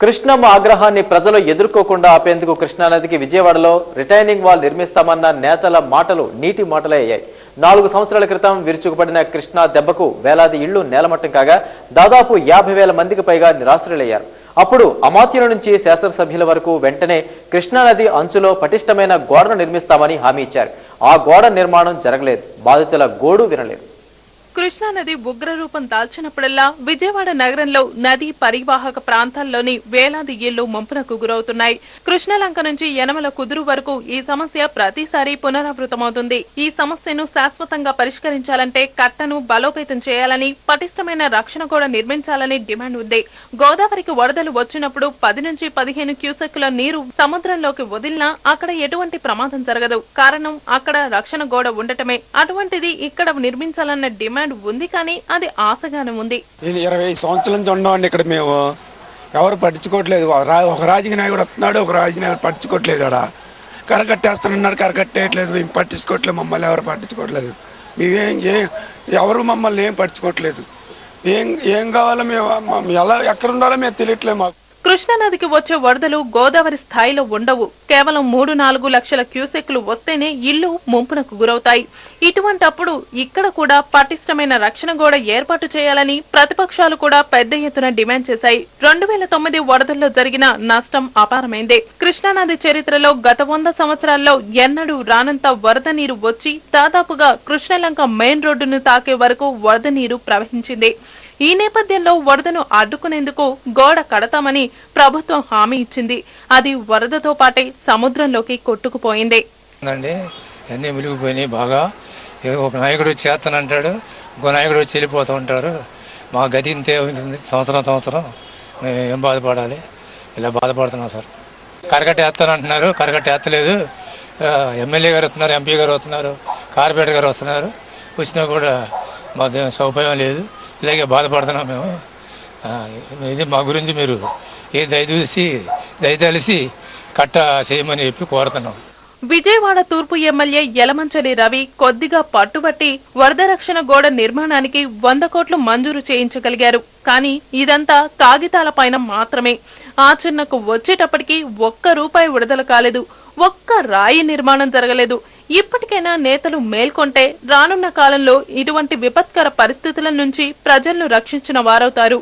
కృష్ణమ్మ ఆగ్రహాన్ని ప్రజలు ఎదుర్కోకుండా ఆపేందుకు కృష్ణానదికి విజయవాడలో రిటైనింగ్ వాల్ నిర్మిస్తామన్న నేతల మాటలు నీటి మాటలే అయ్యాయి. నాలుగు సంవత్సరాల క్రితం విరుచుకుపడిన కృష్ణా దెబ్బకు వేలాది ఇళ్ళు నేలమట్టం కాగా దాదాపు యాభై వేల మందికి పైగా నిరాశ్రులయ్యారు అప్పుడు అమాత్యుల నుంచి శాసనసభ్యుల వరకు వెంటనే కృష్ణానది అంచులో పటిష్టమైన గోడను నిర్మిస్తామని హామీ ఇచ్చారు. ఆ గోడ నిర్మాణం జరగలేదు. బాధితుల గోడు వినలేదు. కృష్ణానది ఉగ్రరూపం దాల్చినప్పుడల్లా విజయవాడ నగరంలో నదీ పరివాహక ప్రాంతాల్లోని వేలాది ఇళ్ళు ముంపునకు గురవుతున్నాయి. కృష్ణలంక నుంచి యనమల కుదురు వరకు ఈ సమస్య ప్రతిసారి పునరావృతమవుతుంది. ఈ సమస్యను శాశ్వతంగా పరిష్కరించాలంటే కట్టను బలోపేతం చేయాలని పటిష్టమైన రక్షణ కూడా నిర్మించాలని డిమాండ్ ఉంది. గోదావరికి వరదలు వచ్చినప్పుడు పది నుంచి పదిహేను క్యూసెక్కుల నీరు సముద్రంలోకి వదిలినా అక్కడ ఎటువంటి ప్రమాదం జరగదు. కారణం అక్కడ రక్షణ గోడ ఉండటమే. అటువంటిది ఇక్కడ నిర్మించాలన్న డిమాండ్ ఉంది కానీ అది ఆశగానే ఉంది. ఇరవై సంవత్సరాల నుంచి ఉన్నామండి ఇక్కడ మేము. ఎవరు పట్టించుకోవట్లేదు. ఒక రాజకీయ నాయకుడు వస్తున్నాడు ఒక రాజకీయ నాయకుడు పట్టించుకోవట్లేదు అక్కడ కరకట్టేస్తానన్నాడు కరకట్టేయట్లేదు. మేము పట్టించుకోవట్లేదు మమ్మల్ని ఎవరు పట్టించుకోవట్లేదు. మేమేం ఏం ఎవరు మమ్మల్ని ఏం పట్టించుకోవట్లేదు. ఏం ఏం కావాలో మేము ఎలా ఎక్కడ ఉండాలో మేము తెలియట్లేదు మాకు. కృష్ణానదికి వచ్చే వరదలు గోదావరి స్థాయిలో ఉండవు. కేవలం మూడు నాలుగు లక్షల క్యూసెక్లు వస్తేనే ఇళ్ళు ముంపునకు గురవుతాయి. ఇటువంటప్పుడు ఇక్కడ కూడా పటిష్టమైన రక్షణ గోడ ఏర్పాటు చేయాలని ప్రతిపక్షాలు కూడా పెద్ద ఎత్తున డిమాండ్ చేశాయి. రెండు వేల తొమ్మిది వరదల్లో జరిగిన నష్టం అపారమైంది. కృష్ణానది చరిత్రలో గత వంద సంవత్సరాల్లో ఎన్నడూ రానంత వరద నీరు వచ్చి దాదాపుగా కృష్ణలంక మెయిన్ రోడ్డును తాకే వరకు వరద నీరు ప్రవహించింది. ఈ నేపథ్యంలో వరదను అడ్డుకునేందుకు గోడ కడతామని ప్రభుత్వం హామీ ఇచ్చింది. అది వరదతో పాటే సముద్రంలోకి కొట్టుకుపోయింది. అన్నీ మిలిగిపోయినాయి బాగా. ఒక నాయకుడు చేస్తానంటాడు ఇంకో నాయకుడు వచ్చి వెళ్ళిపోతూ ఉంటారు. మా గతి ఇంతే అవుతుంది సంవత్సరం సంవత్సరం. మేము ఏం బాధపడాలి? ఇలా బాధపడుతున్నాం సార్. కరకట్ట వేస్తానంటున్నారు కరకట్ట వేస్తలేదు. ఎమ్మెల్యే గారు వస్తున్నారు ఎంపీ గారు వస్తున్నారు కార్పొరేటర్ గారు వస్తున్నారు. వచ్చినా కూడా మాకేం సౌకర్యం లేదు. ఇలాగే బాధపడుతున్నాం మేము. ఇది మా గురించి మీరు ఏ దయచూసి దయతలిసి కట్ట చేయమని చెప్పి కోరుతున్నాం. విజయవాడ తూర్పు ఎమ్మెల్యే యలమంచలి రవి కొద్దిగా పట్టుబట్టి వరద రక్షణ గోడ నిర్మాణానికి వంద కోట్లు మంజూరు చేయించగలిగారు. కానీ ఇదంతా కాగితాల పైన మాత్రమే. ఆచరణకు వచ్చేటప్పటికీ ఒక్క రూపాయి విడుదల కాలేదు. ఒక్క రాయి నిర్మాణం జరగలేదు. ఇప్పటికైనా నేతలు మేల్కొంటే రానున్న కాలంలో ఇటువంటి విపత్కర పరిస్థితుల నుంచి ప్రజలను రక్షించిన వారవుతారు.